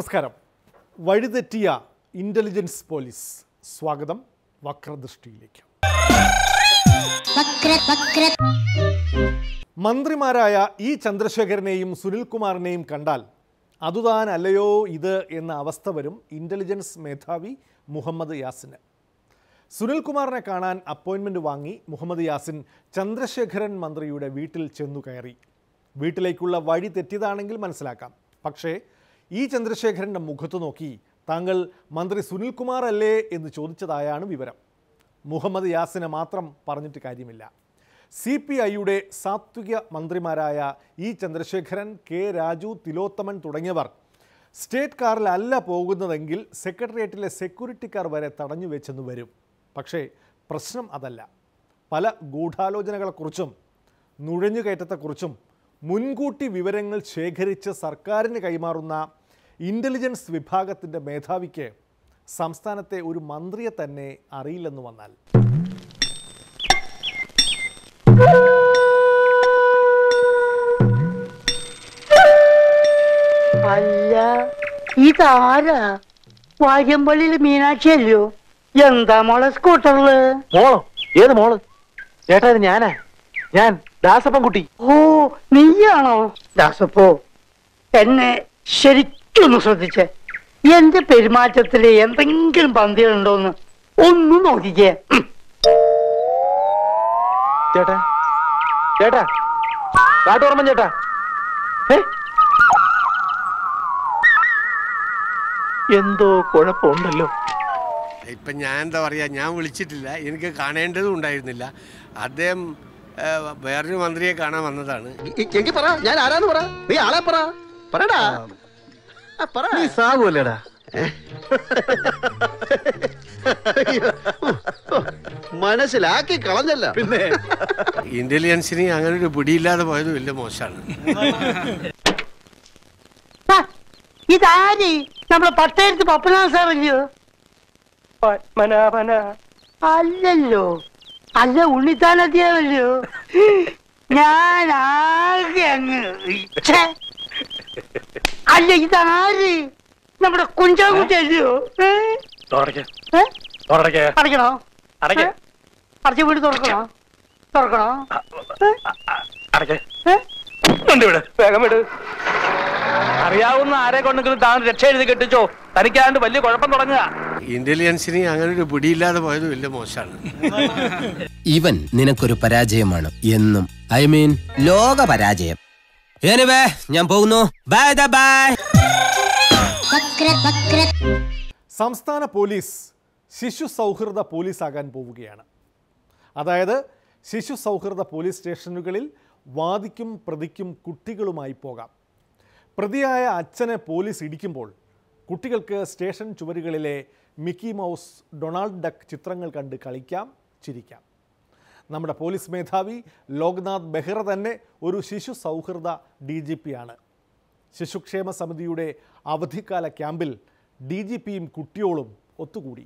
നമസ്കാരം. വഴിതെറ്റിയ intelligence police സ്വാഗതം വക്രദൃഷ്ടിയിലേക്ക്. വക്ര വക്ര മന്ത്രിമാരായ ഇ ചന്ദ്രശേഖരനെയും സുനിൽകുമാറിനെയും കണ്ടാൽ അതുതാൻ അല്ലയോ ഇത് എന്ന അവസ്ഥ വരും ഇന്റലിജൻസ് മേധാവി മുഹമ്മദ് യാസിന്. സുനിൽകുമാറിനെ കാണാൻ അപ്പോയിൻമെന്റ് വാങ്ങി മുഹമ്മദ് യാസിൻ ചന്ദ്രശേഖരൻ മന്ത്രിയുടെ വീട്ടിൽ ചെന്നു കയറി. വീട്ടിലേക്കുള്ള വഴി തെറ്റിയതാണെങ്കിൽ മനസ്സിലാക്കാം. പക്ഷേ ഈ ചന്ദ്രശേഖരന്റെ മുഖത്ത് നോക്കി താങ്കൾ മന്ത്രി സുനിൽകുമാർ അല്ലേ എന്ന് ചോദിച്ചതായാണ് വിവരം. മുഹമ്മദ് യാസിനെ മാത്രം പറഞ്ഞിട്ട് കാര്യമില്ല. സി പി ഐയുടെ സാത്വിക മന്ത്രിമാരായ ഇ ചന്ദ്രശേഖരൻ കെ രാജു തിലോത്തമൻ തുടങ്ങിയവർ സ്റ്റേറ്റ് കാറിലല്ല പോകുന്നതെങ്കിൽ സെക്രട്ടേറിയറ്റിലെ സെക്യൂരിറ്റി കാർ വരെ തടഞ്ഞു വെച്ചെന്ന് വരും. പക്ഷേ പ്രശ്നം അതല്ല. പല ഗൂഢാലോചനകളെക്കുറിച്ചും നുഴഞ്ഞുകയറ്റത്തെക്കുറിച്ചും മുൻകൂട്ടി വിവരങ്ങൾ ശേഖരിച്ച് സർക്കാരിന് കൈമാറുന്ന ഇന്റലിജൻസ് വിഭാഗത്തിന്റെ മേധാവിക്ക് സംസ്ഥാനത്തെ ഒരു മന്ത്രിയെ തന്നെ അറിയില്ലെന്ന് വന്നാൽ. അല്ല ഇതാരാ? വാര്യമ്പള്ളിയിൽ മീനാക്ഷി അല്ലയോ എന്താ മോളെ സ്കൂട്ടറിൽ? മോളോ? ഏത് മോൾ? ചേട്ടാ ഇത് ഞാനാ. ഞാൻ ദാസപ്പൻ കുട്ടി ഓ നീയാണോ? ദാസപ്പോ? എന്നെ ശരിക്കൊന്ന് ശ്രദ്ധിച്ചേ. എന്റെ പെരുമാറ്റത്തിൽ എന്തെങ്കിലും പന്തികളുണ്ടോന്ന് ഒന്ന് നോക്കിക്കേ. ചേട്ടാ ചേട്ടാ കാട്ടോർമ്മൻ ചേട്ടാ. എന്തോ കുഴപ്പമുണ്ടല്ലോ. ഇപ്പം ഞാൻ എന്താ പറയുക ഞാൻ വിളിച്ചിട്ടില്ല. എനിക്ക് കാണേണ്ടതും ഉണ്ടായിരുന്നില്ല. അദ്ദേഹം വേറൊരു മന്ത്രിയെ കാണാൻ വന്നതാണ്. എനിക്ക് പറ ഞാൻ ആരാന്ന് പറ. നീ ആളെ പറ. പറടാ നീ സാകുമല്ലേടാ മനസ്സിലാക്കി കളഞ്ഞല്ല. പിന്നെ? ഇന്റലിജൻസിന് അങ്ങനെ ഒരു പിടിയില്ലാതെ പോയത് വലിയ മോശമാണ്. ഇതാരി? നമ്മളെ പട്ടയത്ത് പപ്പനാ സാറല്ലോ പത്മനാഭന. അല്ലല്ലോ. അല്ല ഉണ്ണിത്താനത്തിയല്ലോ ഞാൻ ആകെ അങ്ങ്. അല്ല ഇതാര്? നമ്മുടെ കുഞ്ചാകുട്ടി അല്ലയോ? അടയ്ക്കണോ? അടച്ച വീട് തുറക്കണോ? തുറക്കണോ? അറിയാവുന്ന ആരെ കൊണ്ടെങ്കിലും താൻ രക്ഷ എഴുതി കെട്ടിച്ചോ? തനിക്കാണ്ട് വലിയ കുഴപ്പം തുടങ്ങുക. ഇന്റലിജൻസിന് അങ്ങനെ ഒരു പിടിയില്ലാതെ പോയത് വലിയ മോശമാണ്. ഇവൻ നിനക്കൊരു പരാജയമാണ് എന്നും ഐ മീൻ ലോക പരാജയം. എനിവേ ഞാൻ പോകുന്നു. ബൈ ബൈ സംസ്ഥാന പോലീസ് ശിശു സൗഹൃദ പോലീസ് പോലീസാകാൻ പോവുകയാണ്. അതായത് ശിശു സൗഹൃദ പോലീസ് സ്റ്റേഷനുകളിൽ വാദിക്കും പ്രതിക്കും കുട്ടികളുമായി പോകാം. പ്രതിയായ അച്ഛനെ പോലീസ് ഇടിക്കുമ്പോൾ കുട്ടികൾക്ക് സ്റ്റേഷൻ ചുവരുകളിലെ മിക്കി മൗസ് ഡൊണാൾഡ് ഡക്ക് ചിത്രങ്ങൾ കണ്ട് കളിക്കാം ചിരിക്കാം. നമ്മുടെ പോലീസ് മേധാവി ലോക്നാഥ് ബെഹ്റ തന്നെ ഒരു ശിശു സൗഹൃദ ഡി ജി പി ആണ് ശിശുക്ഷേമ സമിതിയുടെ അവധിക്കാല ക്യാമ്പിൽ ഡി ജി പിയും കുട്ടിയോളും ഒത്തുകൂടി.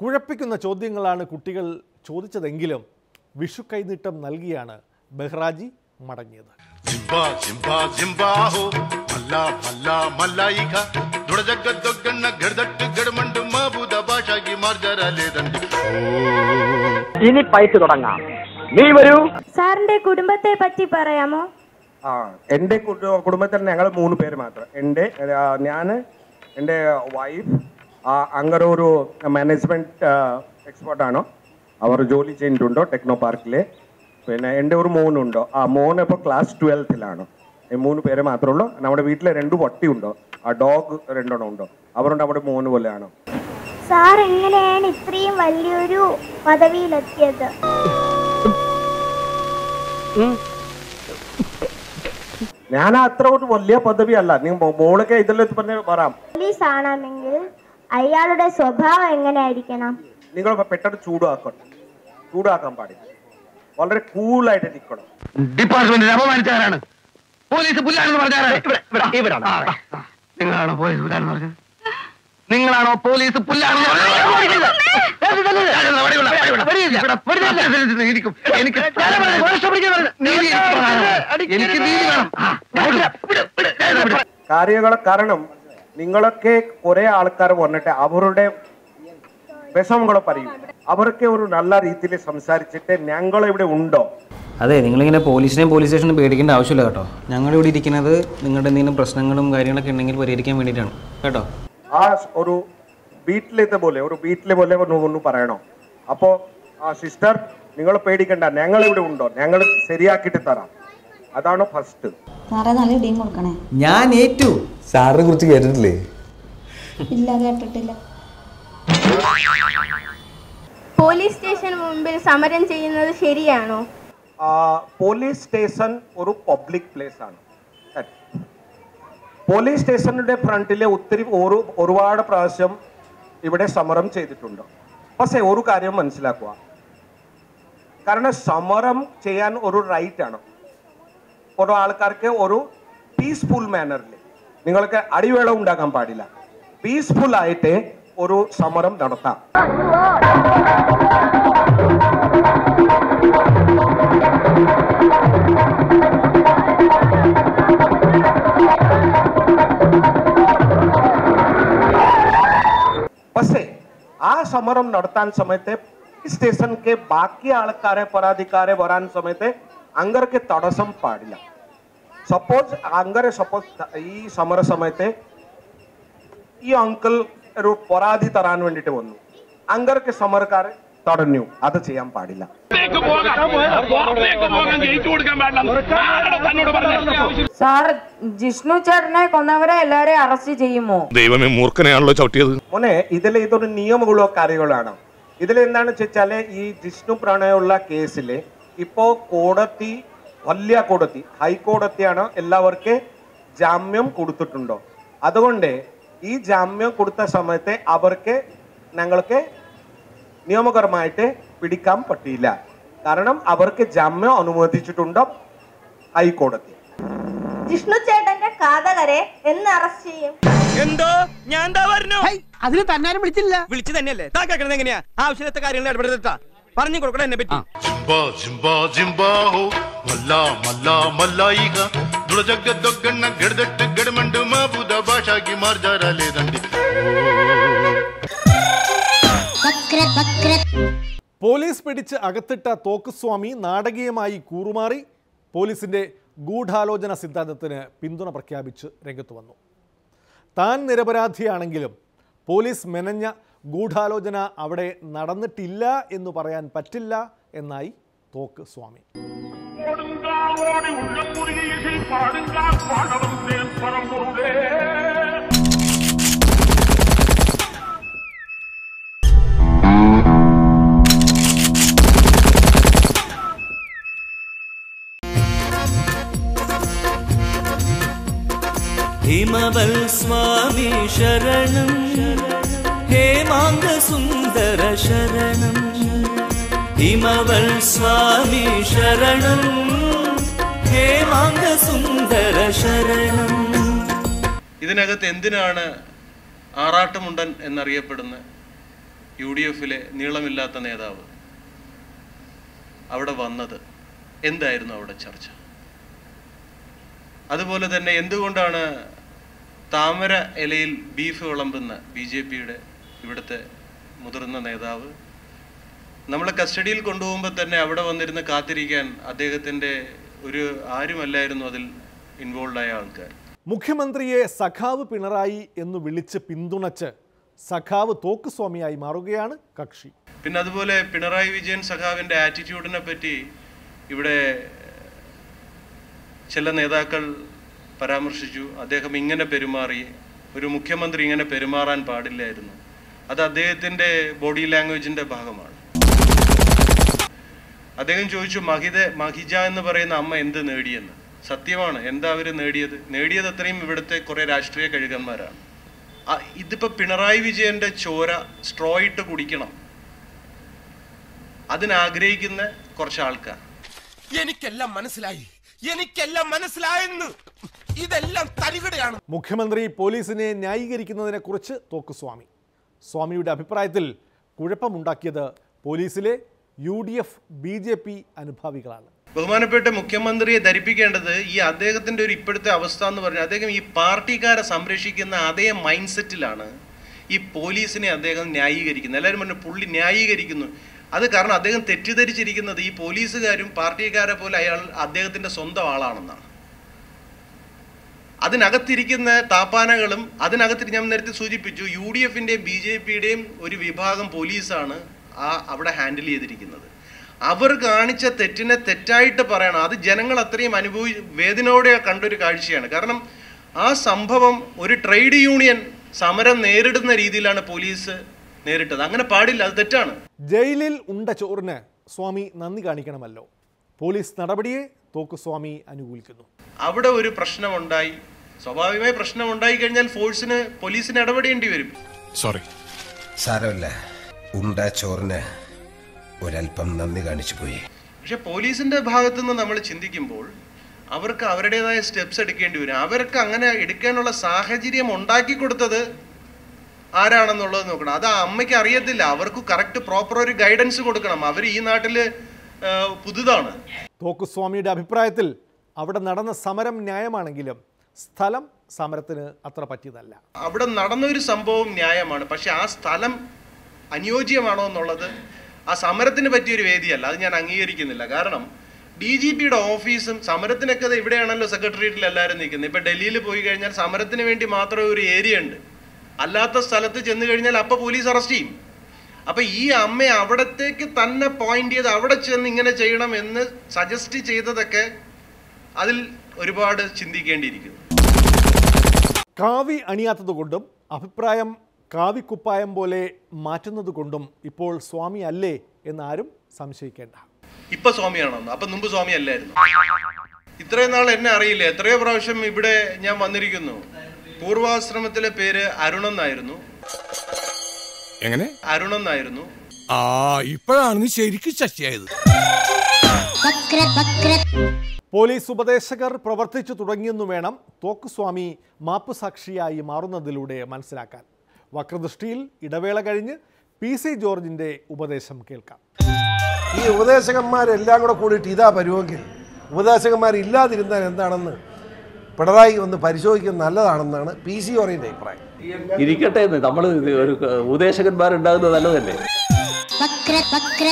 കുഴപ്പിക്കുന്ന ചോദ്യങ്ങളാണ് കുട്ടികൾ ചോദിച്ചതെങ്കിലും വിഷു കൈനീട്ടം നൽകിയാണ് ബെഹ്റാജി മടങ്ങിയത്. జింబా ഇനി പൈസ തുടങ്ങാം. നീ വരൂ. സാറിന്റെ കുടുംബത്തെ പറ്റി പറയാമോ? ആ എന്റെ കുടുംബത്തിൽ ഞങ്ങൾ മൂന്ന് പേര് മാത്രം. എന്റെ ഞാൻ എന്റെ വൈഫ് അങ്ങനെ ഒരു മാനേജ്മെന്റ് ആണോ? അവർ ജോലി ചെയ്യുന്നുണ്ടോ ടെക്നോ പാർക്കിൽ പിന്നെ എന്റെ ഒരു മോനുണ്ടോ? ആ മോൻ ഇപ്പൊ ക്ലാസ് ട്വൽത്തിലാണ് മൂന്ന് പേരെ മാത്രമേ ഉള്ളൂ. നമ്മുടെ വീട്ടിലെ രണ്ട് വട്ടിയുണ്ടോ ആ ഡോഗ് രണ്ടെണ്ണം ഉണ്ടോ? അവരുണ്ട് അവിടെ മോന് പോലെയാണോ? സാർ എങ്ങനെയാണ് ഇത്രയും വലിയൊരു പദവിയിലെത്തിയത്? ഞാൻ അത്ര ഒരു വലിയ പദവിയല്ല. നീ മോളൊക്കെ ഇതെല്ലാം പറഞ്ഞ പറയാം പോലീസ് ആണെങ്കിൽ അയാളുടെ സ്വഭാവം എങ്ങനെയായിരിക്കണം? നിങ്ങൾ പെട്ടെന്ന് ചൂടാക്കണം ചൂടാക്കാൻ പാടില്ല. വളരെ കൂളായിട്ട് നിൽക്കണം ഡിപ്പാർട്ട്മെന്റിനെ അപമാനിച്ചാരാണ് പോലീസ് പുല്ലാണെന്ന് പറഞ്ഞാണ് നിങ്ങളാണോ പോലീസ് പുല്ലാണെന്ന് പറഞ്ഞത്? നിങ്ങളാണോ പോലീസ്? ഇരിക്കും. എനിക്ക് എനിക്ക് നീതി വേണം. കാര്യങ്ങളെ കാരണം നിങ്ങളൊക്കെ കുറെ ആൾക്കാർ വന്നിട്ട് അവരുടെ വിഷമങ്ങൾ പറയും. അവർക്ക് ഒരു നല്ല രീതിയിൽ സംസാരിച്ചിട്ട് ഞങ്ങൾ ഇവിടെ ഉണ്ടോ? അതെ നിങ്ങളിങ്ങനെ പോലീസിനെയും പോലീസ് സ്റ്റേഷനും പേടിക്കേണ്ട ആവശ്യമില്ല കേട്ടോ. ഞങ്ങളിവിടെ ഇരിക്കുന്നത് നിങ്ങളുടെ എന്തെങ്കിലും പ്രശ്നങ്ങളും കാര്യങ്ങളൊക്കെ ഉണ്ടെങ്കിൽ പരിഹരിക്കാൻ വേണ്ടിയിട്ടാണ്. കേട്ടോ? ആ ഒരു ബീറ്റിലത്തെ പോലെ ഒരു ബീറ്റിലെ പോലെ ഒന്ന് പറയണോ? അപ്പോ ആ സിസ്റ്റർ നിങ്ങൾ പേടിക്കണ്ട ഞങ്ങൾ ഇവിടെ ഉണ്ടോ? ഞങ്ങൾ ശരിയാക്കിട്ട് തരാം. അതാണ് ഫസ്റ്റ് ഞാൻ ഏറ്റു. സാറിനെ കുറിച്ച് കേട്ടിട്ടില്ലേ? ഇല്ല കേട്ടിട്ടില്ല. പോലീസ് സ്റ്റേഷൻ മുമ്പിൽ സമരം ചെയ്യുന്നത് ശരിയാണോ? ആ, പോലീസ് സ്റ്റേഷൻ ഒരു പബ്ലിക് പ്ലേസ് ആണ്. പോലീസ് സ്റ്റേഷനുടെ ഫ്രണ്ടിലെ ഒത്തിരി ഒരു ഒരുപാട് പ്രാവശ്യം ഇവിടെ സമരം ചെയ്തിട്ടുണ്ട്. പക്ഷേ ഒരു കാര്യം മനസ്സിലാക്കുക. കാരണം സമരം ചെയ്യാൻ ഒരു റൈറ്റ് ആണ്. ഓരോ ആൾക്കാർക്ക് ഒരു പീസ്ഫുൾ മാനറിൽ നിങ്ങൾക്ക് അടിവേള ഉണ്ടാക്കാൻ പാടില്ല. പീസ്ഫുൾ ആയിട്ട് ഒരു സമരം നടത്താം. പക്ഷേ സമരം നടത്താൻ സമയത്ത് സ്റ്റേഷൻക്ക് ബാക്കി ആൾക്കാരെ പരാതിക്കാരെ വരാൻ സമയത്ത് അങ്ങർക്ക് തടസ്സം പാടില്ല സപ്പോസ് അങ്ങനെ സപ്പോസ് ഈ സമര സമയത്ത് ഈ അങ്കിൾ ഒരു പരാതി തരാൻ വേണ്ടിയിട്ട് വന്നു അങ്ങർക്ക് സമരക്കാർ തടഞ്ഞു. അത് ചെയ്യാൻ പാടില്ല. സാർ ജിഷ്ണു ചേട്ടനെ കൊന്നവരെ എല്ലാരെയും അറസ്റ്റ് ചെയ്യുമോ? ദൈവമേ മൂർഖനെയാണല്ലോ ചവിട്ടിയത്. മോനെ ഇതിൽ ഇതൊരു നിയമങ്ങളോ കാര്യങ്ങളാണ്. ഇതിൽ എന്താണെന്ന് വെച്ചാൽ ഈ ജിഷ്ണു പ്രണയമുള്ള കേസിൽ ഇപ്പോ കോടതി വലിയ കോടതി ഹൈക്കോടതിയാണ് എല്ലാവർക്കും ജാമ്യം കൊടുത്തിട്ടുണ്ടോ? അതുകൊണ്ട് ഈ ജാമ്യം കൊടുത്ത സമയത്ത് അവർക്ക് ഞങ്ങൾക്ക് നിയമപരമായിട്ട് പിടിക്കാൻ പറ്റിയില്ല കാരണം അവർക്ക് ജാമ്യം അനുവദിച്ചിട്ടുണ്ടോ ഹൈക്കോടതി ജിഷ്ണു ചേട്ടന്റെ കാതകരെ എന്ന് അറസ്റ്റ് ചെയ്യും എന്തോ ഞാൻ എന്താ പറഞ്ഞു അതിന് തന്നാരും വിളിച്ചില്ല വിളിച്ചു തന്നെയല്ലേ താ കേൾക്കണത് എങ്ങനെയാ ആവശ്യത്തെ കാര്യങ്ങൾ ഇടപെടുത്താ പറഞ്ഞു കൊടുക്കണം എന്നെ പറ്റി ಜಿಂಬಾ ಜಿಂಬಾ ಜಿಂಬಾ ಹೋ ಮಲ್ಲ ಮಲ್ಲ ಮಲ್ಲಾಯಿಗ ದುಳಜಗ್ಗ ದೊಗ್ಗಣ್ಣ ಗೆಡದಟ್ಟು ಗಡಮಂಡು ಮಾಬುದ ಭಾಷಾಗಿ ಮಾರ್ಜಾರ ಲೇದಂಡಿ വക്രത് വക്രത് പോലീസ് പിടിച്ച് അകത്തിട്ട തോക്കുസ്വാമി നാടകീയമായി കൂറുമാറി. പോലീസിന്റെ ഗൂഢാലോചന സിദ്ധാന്തത്തിന് പിന്തുണ പ്രഖ്യാപിച്ച് രംഗത്ത് വന്നു. താൻ നിരപരാധിയാണെങ്കിലും പോലീസ് മെനഞ്ഞ ഗൂഢാലോചന അവിടെ നടന്നിട്ടില്ല എന്ന് പറയാൻ പറ്റില്ല എന്നായി തോക്ക് സ്വാമി ഹിമവൽ സ്വാമി ശരണം. ഹേമാംഗ സുന്ദര ശരണം. ഹിമവൽ സ്വാമി ശരണം. ഹേമാംഗ സുന്ദര ശരണം. ഇതിനകത്ത് എന്തിനാണ് ആറാട്ടുമുണ്ടൻ എന്നറിയപ്പെടുന്ന യു ഡി എഫിലെ നീളമില്ലാത്ത നേതാവ് അവിടെ വന്നത്? എന്തായിരുന്നു അവിടെ ചർച്ച? അതുപോലെ തന്നെ എന്തുകൊണ്ടാണ് താമര ഇലയിൽ ബീഫ് വിളമ്പുന്ന ബി ജെ പിയുടെ ഇവിടുത്തെ മുതിർന്ന നേതാവ്. നമ്മളെ കസ്റ്റഡിയിൽ കൊണ്ടുപോകുമ്പോൾ തന്നെ അവിടെ വന്നിരുന്ന് കാത്തിരിക്കാൻ അദ്ദേഹത്തിന്റെ ഒരു ആരുമല്ലായിരുന്നു അതിൽ ഇൻവോൾവ് ആയ ആൾക്കാർ. മുഖ്യമന്ത്രിയെ സഖാവ് പിണറായി എന്ന് വിളിച്ച് പിന്തുണച്ച് സഖാവ് തോക്കുസ്വാമിയായി മാറുകയാണ് കക്ഷി. പിന്നെ അതുപോലെ പിണറായി വിജയൻ സഖാവിന്റെ ആറ്റിറ്റ്യൂഡിനെ പറ്റി ഇവിടെ ചില നേതാക്കൾ പരാമർശിച്ചു. അദ്ദേഹം ഇങ്ങനെ പെരുമാറി. ഒരു മുഖ്യമന്ത്രി ഇങ്ങനെ പെരുമാറാൻ പാടില്ലായിരുന്നു. അത് അദ്ദേഹത്തിന്റെ ബോഡി ലാംഗ്വേജിന്റെ ഭാഗമാണ്. അദ്ദേഹം ചോദിച്ചു മഹിത മഹിജ എന്ന് പറയുന്ന അമ്മ എന്ത് നേടിയെന്ന്? സത്യമാണ് എന്താ അവർ നേടിയത്? നേടിയത് അത്രയും ഇവിടുത്തെ കുറേ രാഷ്ട്രീയ കഴുകന്മാരാണ്. ഇതിപ്പോൾ പിണറായി വിജയന്റെ ചോര സ്ട്രോ ഇട്ട് കുടിക്കണം. അതിനാഗ്രഹിക്കുന്ന കുറച്ച് ആൾക്കാർ. എനിക്കെല്ലാം മനസ്സിലായി. എനിക്കെല്ലാം മനസ്സിലായെന്ന്. ഇതെല്ലാം തരികടയാണ്. മുഖ്യമന്ത്രി പോലീസിനെ ന്യായീകരിക്കുന്നതിനെ കുറിച്ച് തോക്കുസ്വാമി സ്വാമിയുടെ അഭിപ്രായത്തിൽ കുഴപ്പമുണ്ടാക്കിയത് പോലീസിലെ U D F B J P അനുഭാവികളാണ്. ബഹുമാനപ്പെട്ട മുഖ്യമന്ത്രിയെ ധരിപ്പിക്കേണ്ടത് ഈ അദ്ദേഹത്തിന്റെ ഒരു ഇപ്പോഴത്തെ അവസ്ഥ എന്ന് പറഞ്ഞാൽ അദ്ദേഹം ഈ പാർട്ടിക്കാരെ സംരക്ഷിക്കുന്ന അതേ മൈൻഡ് സെറ്റിലാണ് ഈ പോലീസിനെ അദ്ദേഹം ന്യായീകരിക്കുന്നത്. എല്ലാവരും പറഞ്ഞു പുള്ളി ന്യായീകരിക്കുന്നു. അത് കാരണം അദ്ദേഹം തെറ്റിദ്ധരിച്ചിരിക്കുന്നത് ഈ പോലീസുകാരും പാർട്ടിക്കാരെ പോലെ അയാൾ അദ്ദേഹത്തിന്റെ സ്വന്തം ആളാണെന്നാണ്. അതിനകത്തിരിക്കുന്ന താപ്പാനകളും അതിനകത്ത് ഞാൻ നേരത്തെ സൂചിപ്പിച്ചു യു ഡി എഫിന്റെയും ബി ജെ പിയുടെയും ഒരു വിഭാഗം പോലീസാണ് ആ അവിടെ ഹാൻഡിൽ ചെയ്തിരിക്കുന്നത്. അവർ കാണിച്ച തെറ്റിനെ തെറ്റായിട്ട് പറയണം. അത് ജനങ്ങൾ അത്രയും അനുഭവി വേദനയോടെ കണ്ടൊരു കാഴ്ചയാണ്. കാരണം ആ സംഭവം ഒരു ട്രേഡ് യൂണിയൻ സമരം നേരിടുന്ന രീതിയിലാണ് പോലീസ് നേരിട്ടത്. അങ്ങനെ പാടില്ല. അത് തെറ്റാണ്. ജയിലിൽ ഉണ്ട ചോറിന് സ്വാമി നന്ദി കാണിക്കണമല്ലോ. പോലീസ് നടപടിയെ തോക്കുസ്വാമി അനുകൂലിക്കുന്നു. അവിടെ ഒരു പ്രശ്നമുണ്ടായി. സ്വാഭാവികമായി പ്രശ്നം ഉണ്ടായി കഴിഞ്ഞാൽ ഫോഴ്സിന് പോലീസിന് ഇടപെടേണ്ടി വരും. സോറി സാരമില്ല. ഉണ്ട ചോറിന് ഒരല്പം നന്ദി കാണിച്ചു പോയി. പക്ഷെ പോലീസിന്റെ ഭാഗത്തു നിന്ന് നമ്മൾ ചിന്തിക്കുമ്പോൾ അവർക്ക് അവരുടേതായ സ്റ്റെപ്സ് എടുക്കേണ്ടി വരും. അവർക്ക് അങ്ങനെ എടുക്കാനുള്ള സാഹചര്യം ഉണ്ടാക്കി കൊടുത്തത് ആരാണെന്നുള്ളത് നോക്കണം. അത് ആ അമ്മയ്ക്ക് അറിയത്തില്ല. അവർക്ക് കറക്റ്റ് പ്രോപ്പർ ഒരു ഗൈഡൻസ് കൊടുക്കണം. അവർ ഈ നാട്ടിൽ പുതുതാണ്. തോക്കുസ്വാമിയുടെ അഭിപ്രായത്തിൽ അവിടെ നടന്ന സമരം ന്യായമാണെങ്കിലും സ്ഥലം സമരത്തിന് അത്ര പറ്റിയതല്ല. അവിടെ നടന്ന ഒരു സംഭവം ന്യായമാണ്. പക്ഷെ ആ സ്ഥലം അനുയോജ്യമാണോ എന്നുള്ളത് ആ സമരത്തിന് പറ്റിയൊരു വേദിയല്ല. അത് ഞാൻ അംഗീകരിക്കുന്നില്ല. കാരണം ഡി ജി പിയുടെ ഓഫീസും സമരത്തിനൊക്കെ ഇവിടെയാണല്ലോ സെക്രട്ടേറിയറ്റിൽ എല്ലാവരും നിൽക്കുന്നത്. ഇപ്പൊ ഡൽഹിയിൽ പോയി കഴിഞ്ഞാൽ സമരത്തിന് വേണ്ടി മാത്രമേ ഒരു ഏരിയ ഉണ്ട്. അല്ലാത്ത സ്ഥലത്ത് ചെന്ന് കഴിഞ്ഞാൽ അപ്പൊ പോലീസ് അറസ്റ്റ് ചെയ്യും. അപ്പൊ ഈ അമ്മ അവിടത്തേക്ക് തന്നെ പോയിന്റ് ചെയ്ത് അവിടെ ചെന്ന് ഇങ്ങനെ ചെയ്യണം എന്ന് സജസ്റ്റ് ചെയ്തതൊക്കെ അതിൽ ഒരുപാട് ചിന്തിക്കേണ്ടിയിരിക്കുന്നു. കാവി അണിയാത്തത് കൊണ്ടും അഭിപ്രായം കാവിക്കുപ്പായം പോലെ മാറ്റുന്നത് കൊണ്ടും ഇപ്പോൾ സ്വാമി അല്ലേ എന്നാരും സംശയിക്കേണ്ട. ഇപ്പൊ സ്വാമിയാണോ അപ്പൊ മുമ്പ് സ്വാമി അല്ലായിരുന്നു. ഇത്രയും നാൾ എന്നെ അറിയില്ല. എത്രയോ പ്രാവശ്യം ഇവിടെ ഞാൻ വന്നിരിക്കുന്നു. പൂർവാശ്രമത്തിലെ പേര് അരുണെന്നായിരുന്നു എങ്ങനെ? അരുണെന്നായിരുന്നു ആ ഇപ്പോഴാണ് നീ ശരിക്കും ശശിയായത് പോലീസ് ഉപദേശകർ പ്രവർത്തിച്ചു തുടങ്ങിയെന്നു വേണം തോക്കുസ്വാമി മാപ്പ് സാക്ഷിയായി മാറുന്നതിലൂടെ മനസ്സിലാക്കാൻ. വക്രദൃഷ്ടിയിൽ ഇടവേള കഴിഞ്ഞ് പി സി ജോർജിന്റെ ഉപദേശം കേൾക്കാം. ഈ ഉപദേശകന്മാരെല്ലാം കൂടെ കൂടിയിട്ട് ഇതാ പരുവെങ്കിൽ ഉപദേശകന്മാരില്ലാതിരുന്നാൽ എന്താണെന്ന് പിണറായി ഒന്ന് പരിശോധിക്കുന്നത് നല്ലതാണെന്നാണ് പി സി ഓറിയുടെ അഭിപ്രായം. ഇരിക്കട്ടെ എന്ന് നമ്മൾ ഒരു ഉപദേശകന്മാരുണ്ടാകുന്നത് നല്ലതല്ലേ? വക്ര വക്ര